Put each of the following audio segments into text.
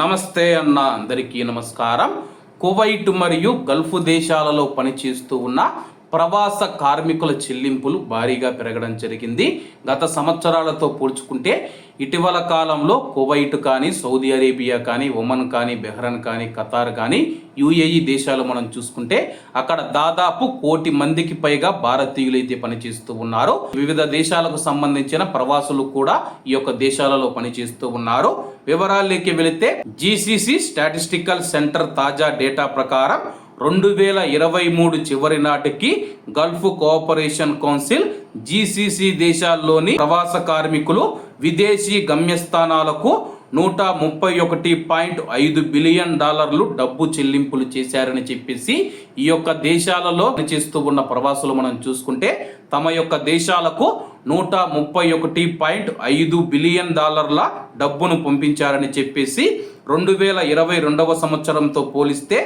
నమస్తే అన్న అందరికీ నమస్కారం. కువైట్ మరియు గల్ఫ్ దేశాలలో పనిచేస్తూ ఉన్న ప్రవాస కార్మికుల చెల్లింపులు భారీగా పెరగడం జరిగింది. గత సంవత్సరాలతో పోల్చుకుంటే ఇటీవల కాలంలో కువైట్ కానీ సౌదీ అరేబియా కానీ ఒమన్ కానీ బెహ్రన్ కానీ ఖతార్ కానీ యుఏఈ దేశాలు మనం చూసుకుంటే అక్కడ దాదాపు కోటి మందికి పైగా భారతీయులు అయితే పనిచేస్తూ ఉన్నారు. వివిధ దేశాలకు సంబంధించిన ప్రవాసులు కూడా ఈ యొక్క దేశాలలో పనిచేస్తూ ఉన్నారు. వివరాల్లోకి వెళితే జీసీసీ స్టాటిస్టికల్ సెంటర్ తాజా డేటా ప్రకారం రెండు వేల ఇరవై మూడు చివరి నాటికి గల్ఫ్ కోఆపరేషన్ కౌన్సిల్ జీసీసీ దేశాల్లోని ప్రవాస కార్మికులు విదేశీ గమ్యస్థానాలకు నూట ముప్పై ఒకటి పాయింట్ ఐదు బిలియన్ డాలర్లు డబ్బు చెల్లింపులు చేశారని చెప్పేసి ఈ యొక్క దేశాలలో చేస్తూ ఉన్న ప్రవాసులు మనం చూసుకుంటే తమ యొక్క దేశాలకు నూట ముప్పై ఒకటి పాయింట్ ఐదు బిలియన్ డాలర్ల డబ్బును పంపించారని చెప్పేసి రెండు వేల ఇరవై రెండవ సంవత్సరంతో పోలిస్తే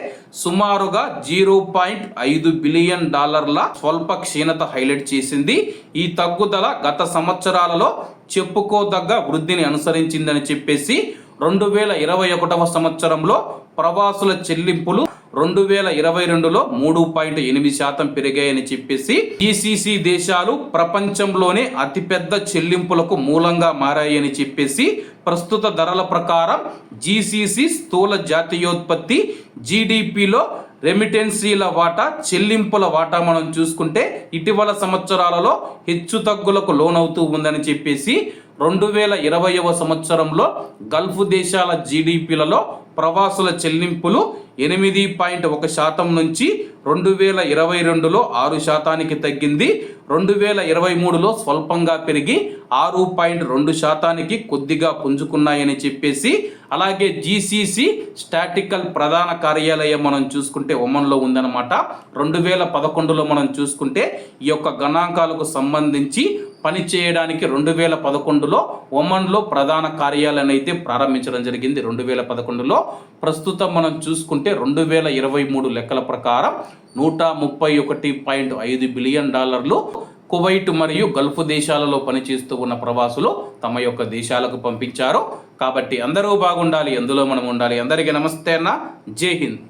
సుమారుగా జీరో పాయింట్ ఐదు బిలియన్ డాలర్ల స్వల్ప క్షీణత హైలైట్ చేసింది. ఈ తగ్గుదల గత సంవత్సరాలలో చెప్పుకోదగ్గ వృద్ధిని అనుసరించిందని చెప్పేసి రెండు వేల ఇరవై ఒకటవ సంవత్సరంలో ప్రవాసుల చెల్లింపులు రెండు వేల ఇరవై రెండులో మూడు పాయింట్ ఎనిమిది శాతం పెరిగాయని చెప్పేసి ఈసీసీ దేశాలు ప్రపంచంలోనే అతిపెద్ద చెల్లింపులకు మూలంగా మారాయని చెప్పేసి ప్రస్తుత ధరల ప్రకారం జీసీసీ స్థూల జాతీయోత్పత్తి జీడిపిలో రెమిటెన్సీల వాటా చెల్లింపుల వాటా మనం చూసుకుంటే ఇటీవల సంవత్సరాలలో హెచ్చు తగ్గులకు లోనవుతూ ఉందని చెప్పేసి రెండు వేల ఇరవైవ సంవత్సరంలో గల్ఫ్ దేశాల జీడిపిలలో ప్రవాసుల చెల్లింపులు ఎనిమిది పాయింట్ ఒక శాతం నుంచి రెండు వేల ఇరవై రెండులో ఆరు శాతానికి తగ్గింది. రెండు వేల ఇరవై మూడులో స్వల్పంగా పెరిగి ఆరు పాయింట్ రెండు శాతానికి కొద్దిగా పుంజుకున్నాయని చెప్పేసి అలాగే జీసీసీ స్టాటికల్ ప్రధాన కార్యాలయం మనం చూసుకుంటే ఒమన్లో ఉందన్నమాట. రెండు వేల పదకొండులో మనం చూసుకుంటే ఈ యొక్క గణాంకాలకు సంబంధించి పని చేయడానికి రెండు వేల పదకొండులో ఒమన్లో ప్రధాన కార్యాలయం అయితే ప్రారంభించడం జరిగింది. రెండు వేల పదకొండులో ప్రస్తుతం మనం చూసుకుంటే రెండు వేల ఇరవై మూడు లెక్కల ప్రకారం నూట ముప్పై ఒకటి పాయింట్ ఐదు బిలియన్ డాలర్లు కువైట్ మరియు గల్ఫ్ దేశాలలో పనిచేస్తూ ఉన్న ప్రవాసులు తమ యొక్క దేశాలకు పంపించారు. కాబట్టి అందరూ బాగుండాలి ఎందులో మనం ఉండాలి. అందరికీ నమస్తే అన్న. జై హింద్.